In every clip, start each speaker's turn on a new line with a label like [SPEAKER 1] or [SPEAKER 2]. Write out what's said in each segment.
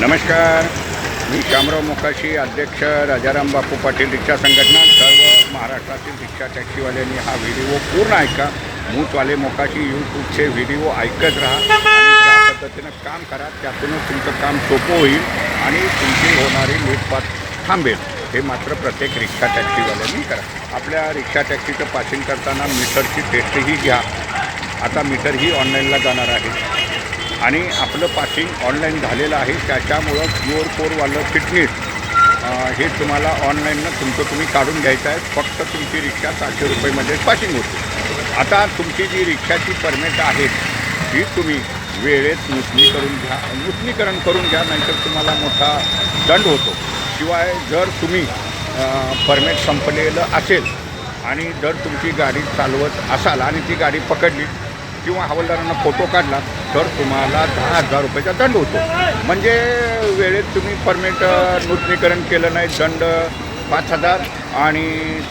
[SPEAKER 1] नमस्कार. मी शामराव मोकाशी अध्यक्ष राजाराम बापू पाटील रिक्षा संघटना. सर्व महाराष्ट्रातील रिक्षा टॅक्सीवाल्यांनी हा व्हिडिओ पूर्ण ऐका. मूतवाले मोकाशी यूट्यूबचे व्हिडिओ ऐकत राहा आणि त्या पद्धतीनं काम करा त्यातूनच तुमचं काम सोपं होईल आणि तुमची होणारी लूटपात थांबेल. हे मात्र प्रत्येक रिक्षा टॅक्सीवाल्यांनी करा. आपल्या रिक्षा टॅक्सीचं पासिंग करताना मीटरची टेस्टही घ्या. आता मीटरही ऑनलाईनला जाणार आहे. आणि आपलं पासिंग ऑनलाईन झालेलं आहे. त्याच्यामुळं क्यू कोडवालं फिटनेस हे तुम्हाला ऑनलाईननं तुमचं तुम्ही काढून घ्यायचं आहे. फक्त तुमची रिक्षा सातशे रुपयेमध्ये पासिंग होते. आता तुमची जी रिक्षाची परमिट आहे ही तुम्ही वेळेत नूतनी करून घ्या. नूतनीकरण करून घ्या नाहीतर तुम्हाला मोठा दंड होतो. शिवाय जर तुम्ही परमिट संपलेलं असेल आणि जर तुमची गाडी चालवत असाल आणि ती गाडी पकडली किंवा हवालदारांना फोटो काढला तर तुम्हाला दहा हजार रुपयाचा दंड होतो. म्हणजे वेळेत तुम्ही परमिट नूतनीकरण केलं नाही दंड पाच हजार आणि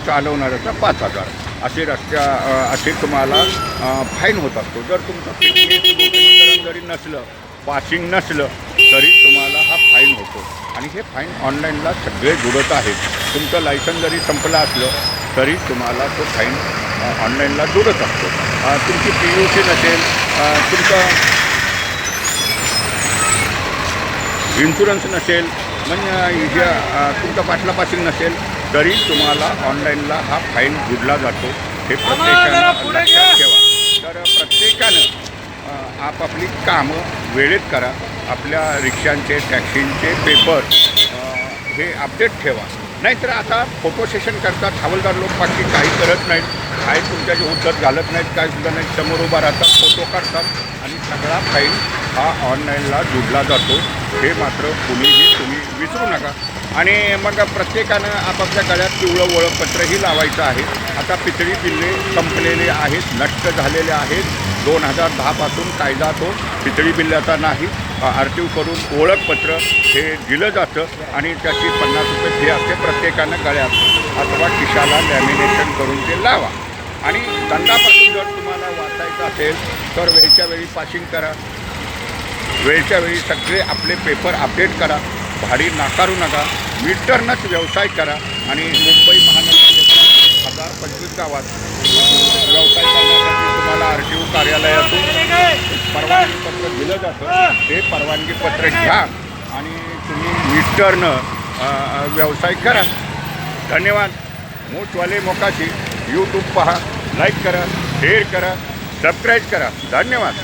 [SPEAKER 1] चालवणाऱ्याचा पाच हजार. असे रस्त्या असे तुम्हाला फाईन होत असतो. जर तुमचं नूतनीकरण जरी नसलं पासिंग नसलं तरी तुम्हाला हा फाईन होतो. आणि हे फाईन ऑनलाईनला सगळे जुळत आहेत. तुमचं लायसन जरी संपलं असलं तरी तुम्हाला तो फाईन ऑनलाईनला जुळत असतो. तुमची पी यू सी नसेल तुमचं इन्शुरन्स नसेल म्हणजे अ, तुमचा पाठला पासिंग नसेल तरी तुम्हाला ऑनलाईनला हा फाईन जुडला जातो. हे प्रत्येकानं लक्षात ठेवा. तर प्रत्येकानं आपापली कामं वेळेत करा. आपल्या रिक्षांचे टॅक्सींचे पेपर हे अपडेट ठेवा. नाहीतर आता फोटो सेशन करतात हवालदार लोक बाकी काही करत नाहीत. काही तुमच्या जे उद्धत घालत नाहीत काय सुद्धा नाही समोर उभा राहतात फोटो काढतात. आणि सगळा फाईल हा ऑनलाईनला जोडला जातो. हे मात्र कुणीही तुम्ही विसरू नका. आणि मग प्रत्येकानं आपापल्या गळ्यात पिवळं ओळखपत्रही लावायचं आहे. आता पितळी बिल्ले संपलेले आहेत नष्ट झालेले आहेत. दोन हजार दहापासून कायदा तो पितळी बिल्ल्याचा नाही. आर टी करून ओळखपत्र हे दिलं जातं आणि त्याची पन्नास रुपये फी असते प्रत्येकानं गळ्यात अथवा खिशाला लॅमिनेशन करून ते लावा. आणि दंडापासून जर तुम्हाला वाचायचं असेल तर वेळच्या वेळी पासिंग करा. वेळच्या वेळी सगळे आपले पेपर अपडेट करा. भाडी नाकारू नका. मीटरनंच व्यवसाय करा. आणि मुंबई महानगरपालिका हजार पंचवीस गावात व्यवसाय करण्यासाठी तुम्हाला आर टी ओ कार्यालय दिलं जातं. ते परवानगीपत्र घ्या आणि तुम्ही मीटरनं व्यवसाय करा. धन्यवाद. मोठवाले मोकाशी. यूट्यूब पहा. लाईक करा. शेअर करा. सबस्क्राईब करा. धन्यवाद.